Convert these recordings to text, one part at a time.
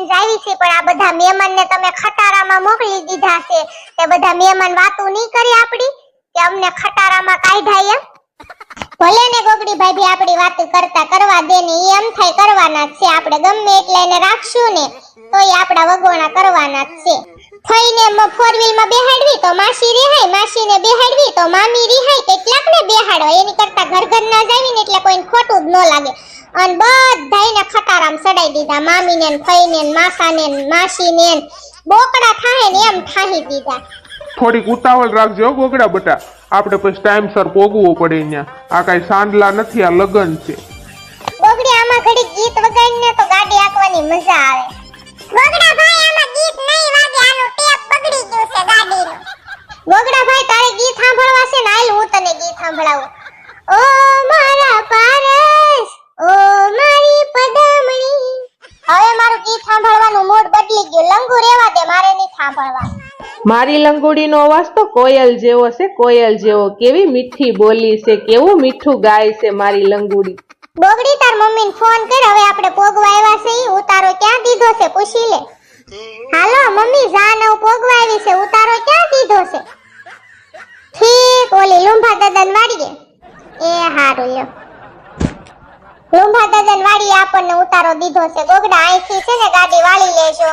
લઈને જાવી છે, પણ આ બધા મહેમાનને તમે ખટારામાં મોકલી દીધા છે. તે બધા મહેમાન વાતો નહીં કરી આપડી? કે અમને ખટારામાં કાઢ્યા એમ? ભલે ને ગોગડી ભાભી આપણી વાતો કરતા કરવા દે ને એમ થાય કરવાના છે. આપણે ગમે એટલે એને રાખશું ને તો એ આપણા વગોણા કરવાના છે. થઈને ફોર વ્હીલમાં બેહાડવી તો માસી રિહાય, માસીને બેહાડવી તો મામી રિહાય કેટલાક ને બેહાડો. એની કરતા ઘર ઘર ના જાવી ને એટલે કોઈને ખોટું જ ન લાગે. અને બધાયને ખટારામ ચડાઈ દીધા. મામીને ને ફઈને ને માસાને ને માસીને બોકડા થાય ને એમ ઠાહી દીધા. થોડીક ઉતાવળ રાખજો ગોગડા બટા. આપણે પછી ટાઈમસર પોગવું પડે અહીંયા આ કાંઈ સાંડલા નથી આ લગન છે. ગોગડી આમાં ઘડી ગીત વગાડીને તો ગાડી આંકવાની મજા આવે. ગોગડા ભાઈ આમાં ગીત નહીં વાગે આનું ટેપ બગડી ગયું છે ગાડીનું. ગોગડા ભાઈ તારે ગીત સાંભળવા છે ને? આયલ હું તને ગીત સાંભળાવું. ઓ મારા પારસ ઓ મારી પદમણી. હવે મારું ગીત સાંભળવાનું મૂડ બદલી ગયું. લંગુ રેવા દે મારે નહીં સાંભળવા મારી લંગોડીનો અવાજ તો કોયલ જેવો છે કોયલ જેવો. કેવી મીઠી બોલી છે કેવું મીઠું ગાય છે મારી લંગોડી. બોગડી તાર મમ્મીને ફોન કર હવે આપણે પોગવા આવ્યા છે ઉતારો ક્યાં દીધો છે પૂછી લે. હાલો મમ્મી જા નવ પોગવા આવી છે ઉતારો ક્યાં દીધો છે? ઠીક ઓલી લુંભા દાદાને વાડીએ એ હારું લ્યો. લુંભા દદન વાળી આપણને ઉતારો દીધો છે. ગોગડા અહીંથી છે ને ગાડી વાળી લેજો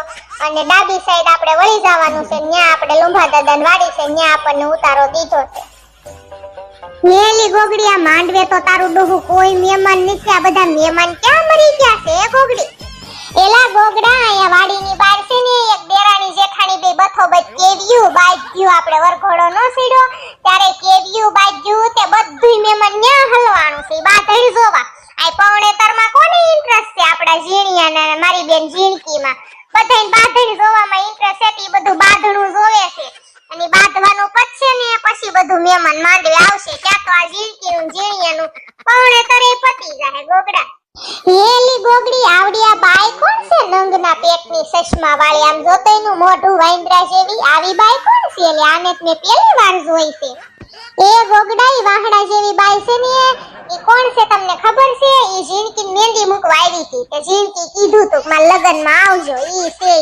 અને ડાબી સાઈડ આપણે વળી જવાનું છે. ત્યાં આપણે લુંભા દદન વાળી છે. ત્યાં આપણને ઉતારો દીધો છે. નેલી ગોગડિયા માંડવે તો તારું ડોહું કોઈ મહેમાન નથી. આ બધા મહેમાન ક્યાં મરી ગયા છે ગોગડી? એલા ગોગડા અહીંયા વાડીની બહાર છે ને એક દેરાણી જેઠાણી બે બથો બચ કેવ્યું બાજ્યું આપણે વરઘોડો નો સીડો ત્યારે કેવ્યું બાજ્યું તે બધું મહેમાન ન્યા હલવાનું છે. બાધડી જોવા. આ પૌણેતરમાં કોને ઇન્ટરેસ્ટ છે? આપડા ઝીણિયાના ને મારી બેન ઝીણકીમાં. બધાય બાધડી જોવામાં ઇન્ટરેસ્ટ છે ઈ બધું બાધણું જોવે છે. અને બાંધવાનું પતશે ને પછી બધું મહેમાન માંડવે આવશે. ક્યાં તો આ ઝીણકીનું ઝીણિયાનું. પૌણેતરે પતી જાય ગોગડા. હેલી ગોગડી આવડી આ બાઈ કોણ છે? નંગના પેટની ચશ્મા વાળી. આમ જોતો એનું મોઢું વાઇન્દ્રા જેવી. આવી બાઈ કોણ છે? એટલે આને મેં પહેલી વાર જોઈ છે. એ ગોગડા વાહડા જેવી બાઈ ઈ કોણ છે તમને ખબર છે? એ ઝીણકી મહેંદી મૂકવા હતી. તે ઝીણકી કીધું તું મારા લગનમાં આવજો, ઈ છે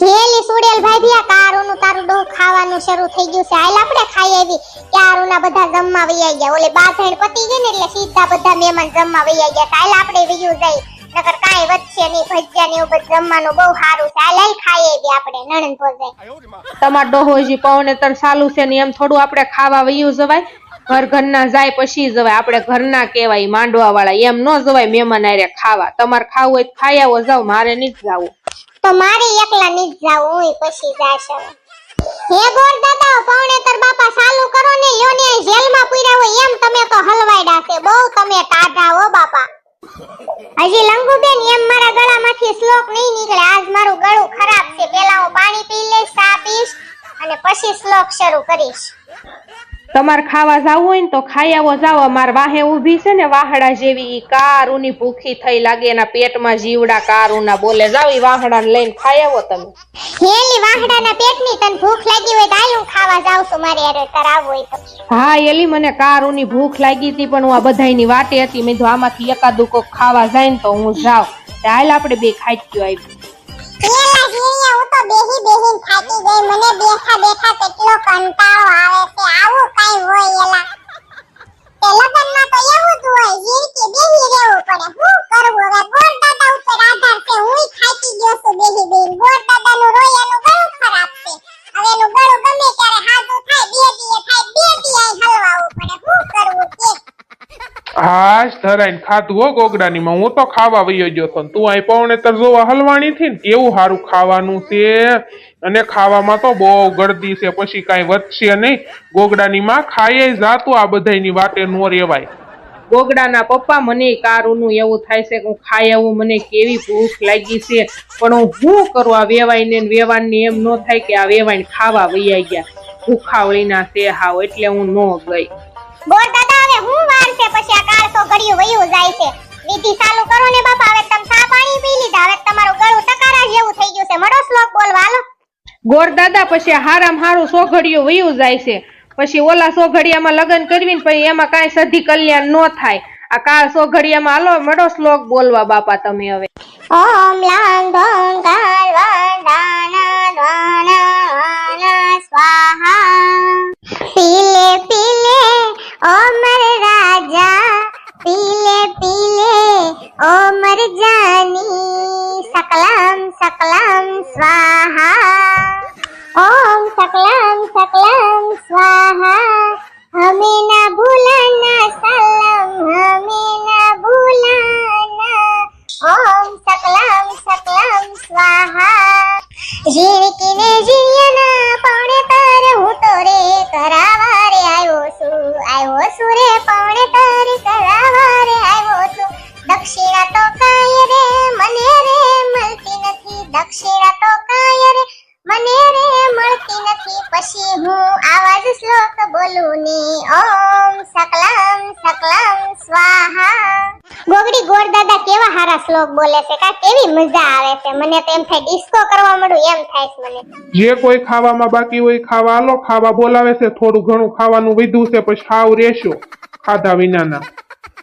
હેલી સુડેલ ભાઈ કારુનું તારું ડોહ ખાવાનું શરૂ થઈ ગયું છે. હાલ આપણે ખાઈ આવી. કારુના બધા જમવા વૈયા ગયા. ઓલે બાથણ પતી ગઈ ને, એટલે સીધા બધા મહેમાન જમવા વૈયા ગયા હાલ આપણે વૈયું જાય નકર કાંઈ નહીં ભજીયા ને એવું બધું જમવાનું બહુ સારું છે. આ લઈ ખાઈએ બી આપણે નણંદ ભોજાઈ તમાર ડોહો હજી પૌનેતર સાલું છે ને એમ થોડું આપણે ખાવા વયું જવાય. ઘર ઘરના જાય પછી જવાય. આપણે ઘરના કહેવાય માંડવા વાળા એમ ન જવાય મહેમાન આરે ખાવા. તમારે ખાવું હોય ખાઈ આવો જાવ મારે નહીં જાવું. તો મારે એકલા ની જ જાવું હું પછી જાશ હે ગોર દાદા પૌણેતર બાપા સાલું કરો ને. લ્યો ને જેલમાં પૂર્યા હોય એમ તમે તો હલવાયડા છે. બહુ તમે ટાઢા હો બાપા. હજી લંગુબેન એમ મારા ગળામાંથી શ્લોક નહીં નીકળે. આજ મારું ગળું ખરાબ છે. પેલા હું પાણી પી લઈશ, ચા પીશ અને પછી શ્લોક શરૂ કરીશ. તમારે ખાવા જાવું હોય ને તો ખાઈ આવો જાવ અમાર વાહે ઊભી છે ને વાહડા જેવી ઈ કારુની ભૂખી થઈ લાગે એના પેટમાં જીવડા કારુના બોલે જાવ ઈ વાહડાને લઈને ખાઈ આવો તમે. હેલી વાહડાના પેટની તને ભૂખ લાગી હોય તો હું ખાવા જાઉં છું મારે હારે કરાવવું હોય તો. હા એલી મને કારુની ભૂખ લાગી હતી પણ હું આ બધાયની વાટે હતી. મેં જો આમાંથી એકાદું કોક ખાવા જાય ને તો હું જાઉં. હાલ આપણે બે ખાઈ ગયો આવી પેલા જીણિયા હું તો બેહી બેહીને થાકી ગઈ. મને બેઠા બેઠા કેટલો કંટાળો આવે છે. આવું કાઈ હોય એલા તે લગનમાં તો એવું જ હોય જીણકી બેહી રહેવું પડે શું કરવું હવે ગોર દાદા ઉપર આધાર છે હુંય થાકી ગયો છું બેહી બેહીને ગોર દાદાનું રોય એનું ગળું ખરાબ છે હવે એનું ગળું ગમે ત્યારે હાજુ થાય બે દીએ થાય બે દીએ હલવાવું પડે શું કરવું કે હાશ ધરાઈને ખાધું હો ગોગડાની માં હું તો ખાવા વયો ગયો તો ને તું અહીં પૌણેતર જોવા હલવાણી થી ને કેવું સારું ખાવાનું છે? અને ખાવામાં તો બહુ ગળદી છે પછી કાંઈ વધશે નહીં. ગોગડાની માં ખાઈએ જાતું આ બધાની વાતે નો રેવાય. ગોગડાના પપ્પા મને કારુનું એવું થાય છે કે હું ખાઈ આવું મને કેવી ભૂખ લાગી છે? પણ હું શું કરું? આ વેવાઈને ને વેવાણને એમ ન થાય કે આ વેવાઈને ખાવા વૈયા ગયા. ભૂખાવળીના છે હાવ એટલે હું ન ગઈ. હું વાર છે પછી આ કાળ તો ઘડિયું વયું જાય છે. વિધિ ચાલુ કરો ને બાપા હવે તમે સા પાણી પી લીધા. હવે તમારું ગળું ટકારા જેવું થઈ ગયું છે. મડો શ્લોક બોલવા હાલો. ગોર દાદા પછી હારામ હારું સોઘડિયું વયું જાય છે. પછી ઓલા સોઘડિયામાં લગ્ન કરવી ને પછી એમાં કાંઈ સધી કલ્યાણ ન થાય. આ કાળ સોઘડિયામાં હાલો મડો શ્લોક બોલવા બાપા તમે હવે. ઓમ લાંગ ધોંગ કાલ सकलं स्वाहा ओम सकलं सकलं स्वाहा हमें न भूलना सलम हमें न भूलना ओम सकलं सकलं स्वाहा जीव ગોર દાદા કેવા હારા શ્લોક બોલે છે? કા કેવી મજા આવે છે. મને તો એમ થાય ડિસ્કો કરવા મળું એમ થાય છે મને. જે કોઈ ખાવામાં બાકી હોય ખાવા આલો. ખાવા બોલાવે છે થોડું ઘણું ખાવાનું વધ્યું છે પછી ખાવ રેશો. ખાધા વિનાના.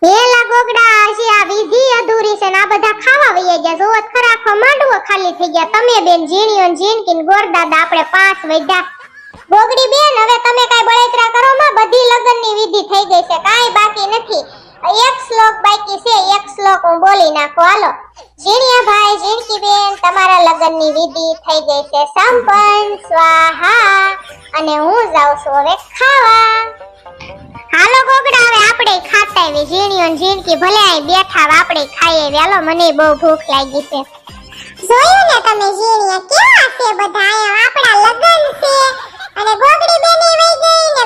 હેલા ગોગડા હજી આ વિધિ અધૂરી છે ના બધા ખાવા વઈએ ગયા. જોત ખરા આખો માંડવો ખાલી થઈ ગયા. તમે બેન ઝીણીઓ ને ઝીણકી ને ગોર દાદા આપણે પાંચ વૈધા. ગોગડી બેન હવે તમે કાઈ બળતરા કરો માં બધી લગ્નની વિધિ થઈ ગઈ છે. કાઈ બાકી નથી. એક શ્લોક બાકી છે, એક શ્લોક હું બોલી નાખો. હાલો. જીણિયા ભાઈ જીણકી બેન, તમારા લગ્નની વિધિ થઈ ગઈ છે. સંપન્ન સ્વાહા. અને હું જાઉં છું હવે ખાવા. હાલો ગોગડા, હવે આપણે ખાતા આવી જીણીઓ જીણકી ભલે અહીં બેઠા આપણે ખાઈએ. હાલો, મને બહુ ભૂખ લાગી છે. જોયું ને તમે ઝીણીયા, કેવા છે બધા? આપણા લગન છે. અને ગોગડી બેની વઈ ગઈ ને